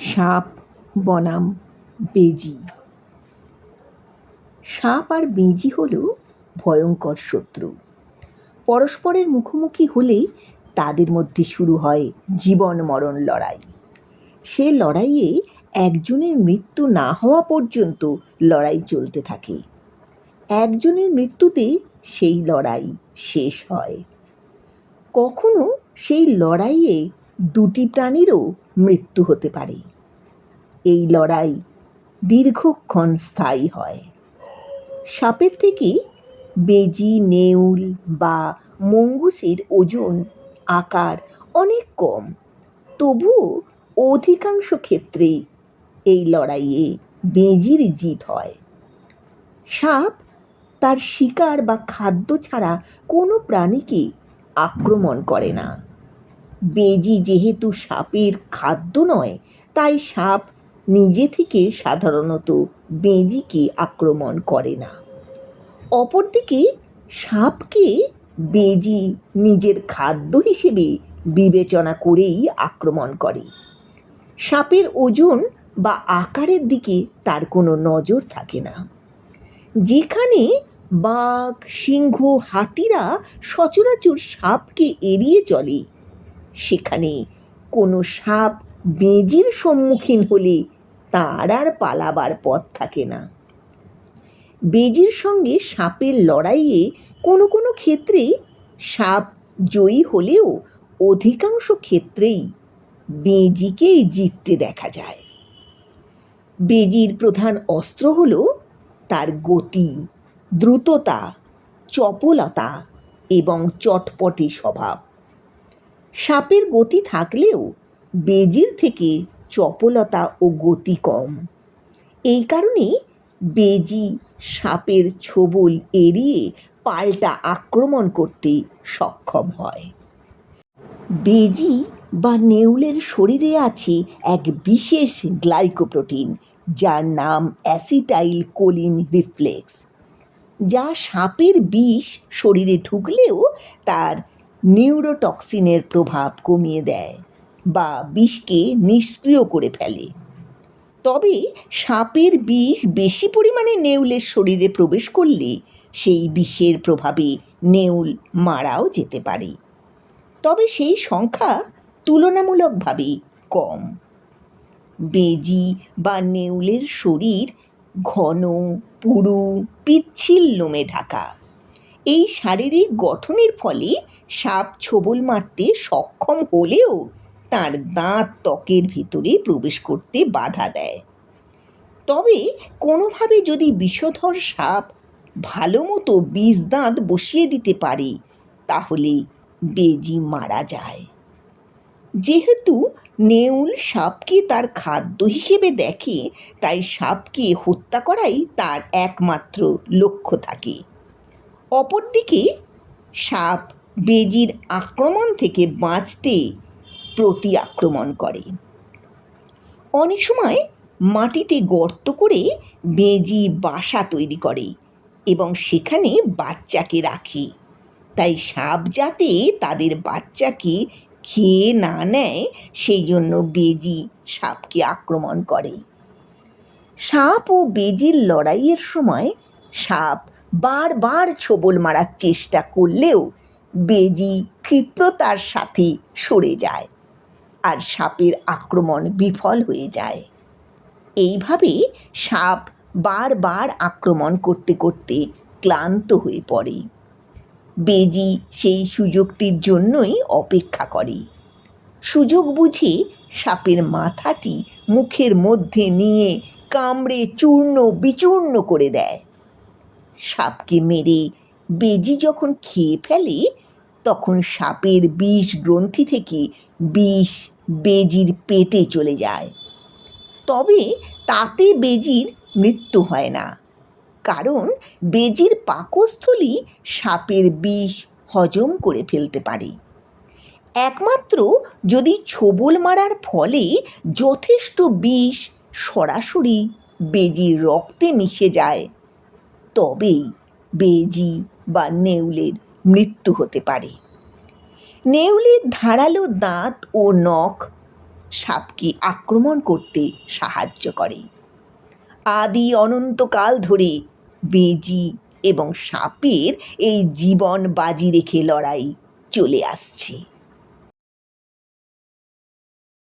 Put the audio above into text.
সাপ, বনাম, বেজি। সাপ আর বেজি হল ভয়ঙ্কর শত্রু। পরস্পরের মুখোমুখি হলে তাদের মধ্যে শুরু হয় জীবন মরণ লড়াই। সে লড়াইয়ে একজনের মৃত্যু না হওয়া পর্যন্ত লড়াই চলতে থাকে। একজনের মৃত্যুতে সেই লড়াই শেষ হয়। কখনো সেই লড়াইয়ে দুটি প্রাণীরও মৃত্যু হতে পারে। এই লড়াই দীর্ঘক্ষণ স্থায়ী হয়। সাপের থেকে বেজি, নেউল বা মঙ্গুসের ওজন, আকার অনেক কম। তবুও অধিকাংশ ক্ষেত্রেই এই লড়াইয়ে বেজির জিত হয়। সাপ তার শিকার বা খাদ্য ছাড়া কোনো প্রাণীকে আক্রমণ করে না। বেজি যেহেতু সাপের খাদ্য নয়, তাই সাপ নিজে থেকে সাধারণত বেজিকে আক্রমণ করে না। অপরদিকে, সাপকে বেজি নিজের খাদ্য হিসেবে বিবেচনা করেই আক্রমণ করে। সাপের ওজন বা আকারের দিকে তার কোনো নজর থাকে না। যেখানে বাঘ, সিংহ, হাতিরা সচরাচর সাপকে এড়িয়ে চলে সেখানে কোনো সাপ বেজির সম্মুখীন হলে তার আর পালাবার পথ থাকে না। বেজির সঙ্গে সাপের লড়াইয়ে কোনো কোনো ক্ষেত্রে সাপ জয়ী হলেও অধিকাংশ ক্ষেত্রেই বেজিকেই জিততে দেখা যায়। বেজির প্রধান অস্ত্র হল তার গতি, দ্রুততা, চপলতা এবং চটপটে স্বভাব। সাপের গতি থাকলেও বেজির থেকে চপলতা ও গতি কম। এই কারণে বেজি সাপের ছোবল এড়িয়ে পাল্টা আক্রমণ করতে সক্ষম হয়। বেজি বা নেউলের শরীরে আছে এক বিশেষ গ্লাইকোপ্রোটিন, যার নাম অ্যাসিটাইল কোলিন রিফ্লেক্স। যা সাপের বিষ শরীরে ঢুকলেও তার নিউরোটক্সিনের প্রভাব কমিয়ে দেয় বা বিষকে নিষ্ক্রিয় করে ফেলে। তবে সাপের বিষ বেশি পরিমাণে নেউলের শরীরে প্রবেশ করলে সেই বিষের প্রভাবে নেউল মারাও যেতে পারে। তবে সেই সংখ্যা তুলনামূলকভাবে কম। বেজি বা নেউলের শরীর ঘন, পুরু, পিচ্ছিল লোমে ঢাকা। এই শারীরিক গঠনের ফলে সাপ ছোবল মারতে সক্ষম হলেও তার দাঁত ত্বকের ভিতরে প্রবেশ করতে বাধা দেয়। তবে কোনোভাবে যদি বিষধর সাপ ভালো মতো বিষ দাঁত বসিয়ে দিতে পারে, তাহলে বেজি মারা যায়। যেহেতু নেউল সাপকে তার খাদ্য হিসেবে দেখে, তাই সাপকে হত্যা করাই তার একমাত্র লক্ষ্য থাকে। অপরদিকে সাপ বেজির আক্রমণ থেকে বাঁচতে প্রতি আক্রমণ করে। অনেক সময় মাটিতে গর্ত করে বেজি বাসা তৈরি করে এবং সেখানে বাচ্চাকে রাখে। তাই সাপ যাতে তাদের বাচ্চাকে খেয়ে না নেয়, সেই জন্য বেজি সাপকে আক্রমণ করে। সাপ ও বেজির লড়াইয়ের সময় সাপ বারবার ছোবল মারার চেষ্টা করলেও বেজি ক্ষিপ্রতার সাথে সরে যায় আর সাপের আক্রমণ বিফল হয়ে যায়। এইভাবে সাপ বারবার আক্রমণ করতে করতে ক্লান্ত হয়ে পড়ে। বেজি সেই সুযোগটির জন্যই অপেক্ষা করে। সুযোগ বুঝে সাপের মাথাটি মুখের মধ্যে নিয়ে কামড়ে চূর্ণ বিচূর্ণ করে দেয়। সাপকে মেরে বেজি যখন খেয়ে ফেলে, তখন সাপের বিষ গ্রন্থি থেকে বিষ বেজির পেটে চলে যায়। তবে তাতে বেজির মৃত্যু হয় না। কারণ বেজির পাকস্থলী সাপের বিষ হজম করে ফেলতে পারে। একমাত্র যদি ছোবল মারার ফলে যথেষ্ট বিষ সরাসরি বেজির রক্তে মিশে যায় তবেই বেজি বা নেউলের মৃত্যু হতে পারে। নেউলের ধারালো দাঁত ও নখ সাপকে আক্রমণ করতে সাহায্য করে। আদি অনন্তকাল ধরে বেজি এবং সাপের এই জীবন বাজি রেখে লড়াই চলে আসছে।